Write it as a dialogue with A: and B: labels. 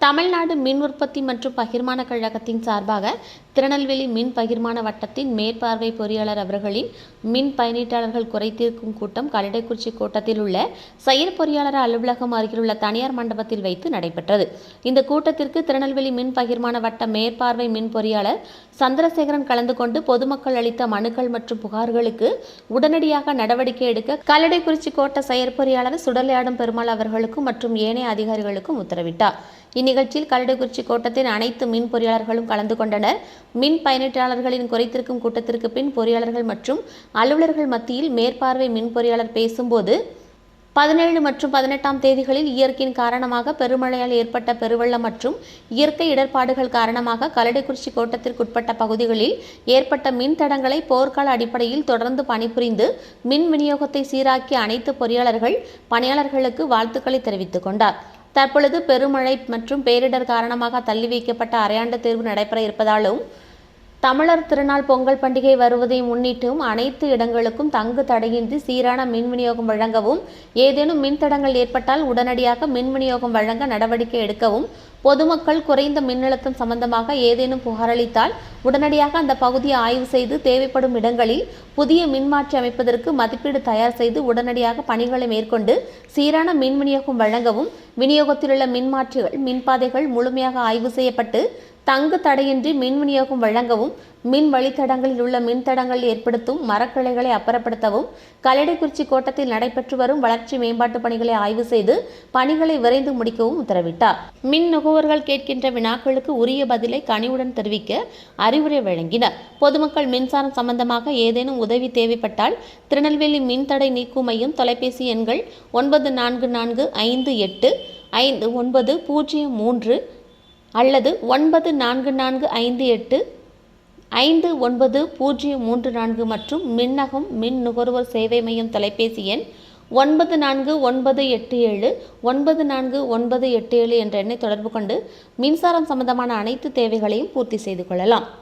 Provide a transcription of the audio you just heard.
A: தமிழ்நாடு மின் உற்பத்தி மற்றும் பகிர்மான கழகத்தின் சார்பாக திருநெல்வேலி மின் பகிர்மான வட்டத்தின் மேற்பார்வை பொறியாளர் அவர்களின் மின் பயனீட்டாளர்கள் குறைத்தீர்க்கும் கூட்டம் கல்லடைக்குறிச்சி கோட்டத்தில் உள்ள செயற் பொறியாளர் அலுவலகம் அருகிலுள்ள தனியார் மண்டபத்தில் வைத்து நடைபெற்றது. இந்த கூட்டத்திற்கு திருநெல்வேலி மின் பகிர்மான வட்ட மேற்பார்வை மின் பொறியாளர் சந்திரசேகரன் கலந்து கொண்டு பொதுமக்கள் அளித்த மனுக்கள் மற்றும் புகார்களுக்கு உடனடியாக நடவடிக்கை எடுக்க கல்லடைக்குறிச்சி கோட்ட செயற்பொறியாளர் சுடலையாடும் பெருமாள் அவர்களுக்கும் மற்றும் ஏனைய அதிகாரிகளுக்கும் உத்தரவிட்டார். இந்நிகழ்ச்சியில் கரடுகுறிச்சி கோட்டத்தின் அனைத்து மின் பொறியாளர்களும் கலந்து கொண்டனர். மின் பயனீட்டாளர்களின் குறைத்திருக்கும் கூட்டத்திற்கு பின் பொறியாளர்கள் மற்றும் அலுவலர்கள் மத்தியில் மேற்பார்வை மின் பொறியாளர் பேசும்போது பதினேழு மற்றும் பதினெட்டாம் தேதிகளில் இயற்கையின் காரணமாக பெருமழையால் ஏற்பட்ட பெருவெள்ளம் மற்றும் இயற்கை இடர்பாடுகள் காரணமாக கலடைக்குறிச்சி கோட்டத்திற்குட்பட்ட பகுதிகளில் ஏற்பட்ட மின் தடங்களை போர்க்கால அடிப்படையில் தொடர்ந்து பணிபுரிந்து மின் விநியோகத்தை சீராக்கிய அனைத்து பொறியாளர்கள் பணியாளர்களுக்கு வாழ்த்துக்களை தெரிவித்துக் கொண்டார். தற்பொழுது பெருமழை மற்றும் பேரிடர் காரணமாக தள்ளி வைக்கப்பட்ட அரையாண்டு தேர்வு நடைபெற இருப்பதாலும் தமிழர் திருநாள் பொங்கல் பண்டிகை வருவதை முன்னிட்டும் அனைத்து இடங்களுக்கும் தங்கு தடையின்றி சீரான மின் விநியோகம் வழங்கவும் ஏதேனும் மின் தடங்கள் ஏற்பட்டால் உடனடியாக மின் விநியோகம் வழங்க நடவடிக்கை எடுக்கவும் பொதுமக்கள் குறைந்த மின்னழுத்தம் சம்பந்தமாக ஏதேனும் புகாரளித்தால் உடனடியாக அந்த பகுதியை ஆய்வு செய்து தேவைப்படும் இடங்களில் புதிய மின்மாற்றி அமைப்பதற்கு மதிப்பீடு தயார் செய்து உடனடியாக பணிகளை மேற்கொண்டு சீரான மின் விநியோகம் வழங்கவும் விநியோகத்திலுள்ள மின்மாற்றிகள் மின்பாதைகள் முழுமையாக ஆய்வு செய்யப்பட்டு தங்கு தடையின்றி மின் விநியோகம் வழங்கவும் மின் வழித்தடங்களில் உள்ள மின்தடங்கள் ஏற்படுத்தும் மரக்கிளைகளை அப்புறப்படுத்தவும் கல்லடைக்குறிச்சி கோட்டத்தில் நடைபெற்று வரும் வளர்ச்சி மேம்பாட்டு பணிகளை ஆய்வு செய்து பணிகளை விரைந்து முடிக்கவும் உத்தரவிட்டார். மின் நுகர்வோர்கள் கேட்கின்ற வினாக்களுக்கு உரிய பதிலை கனிவுடன் தெரிவிக்க அறிவுரை வழங்கினர். பொதுமக்கள் மின்சாரம் சம்பந்தமாக ஏதேனும் உதவி தேவைப்பட்டால் திருநெல்வேலி மின்தடை நீக்கும் மையம் தொலைபேசி எண்கள் ஒன்பது நான்கு நான்கு ஐந்து எட்டு ஐந்து ஒன்பது பூஜ்ஜியம் மூன்று அல்லது ஒன்பது நான்கு நான்கு ஐந்து எட்டு ஐந்து ஒன்பது பூஜ்ஜியம் மூன்று நான்கு மற்றும் மின்னகம் மின் நுகர்வோர் சேவை மையம் தொலைபேசி எண் ஒன்பது நான்கு ஒன்பது எட்டு ஏழு ஒன்பது நான்கு ஒன்பது எட்டு ஏழு என்ற எண்ணை தொடர்பு கொண்டு மின்சாரம் சம்பந்தமான அனைத்து தேவைகளையும் பூர்த்தி செய்து கொள்ளலாம்.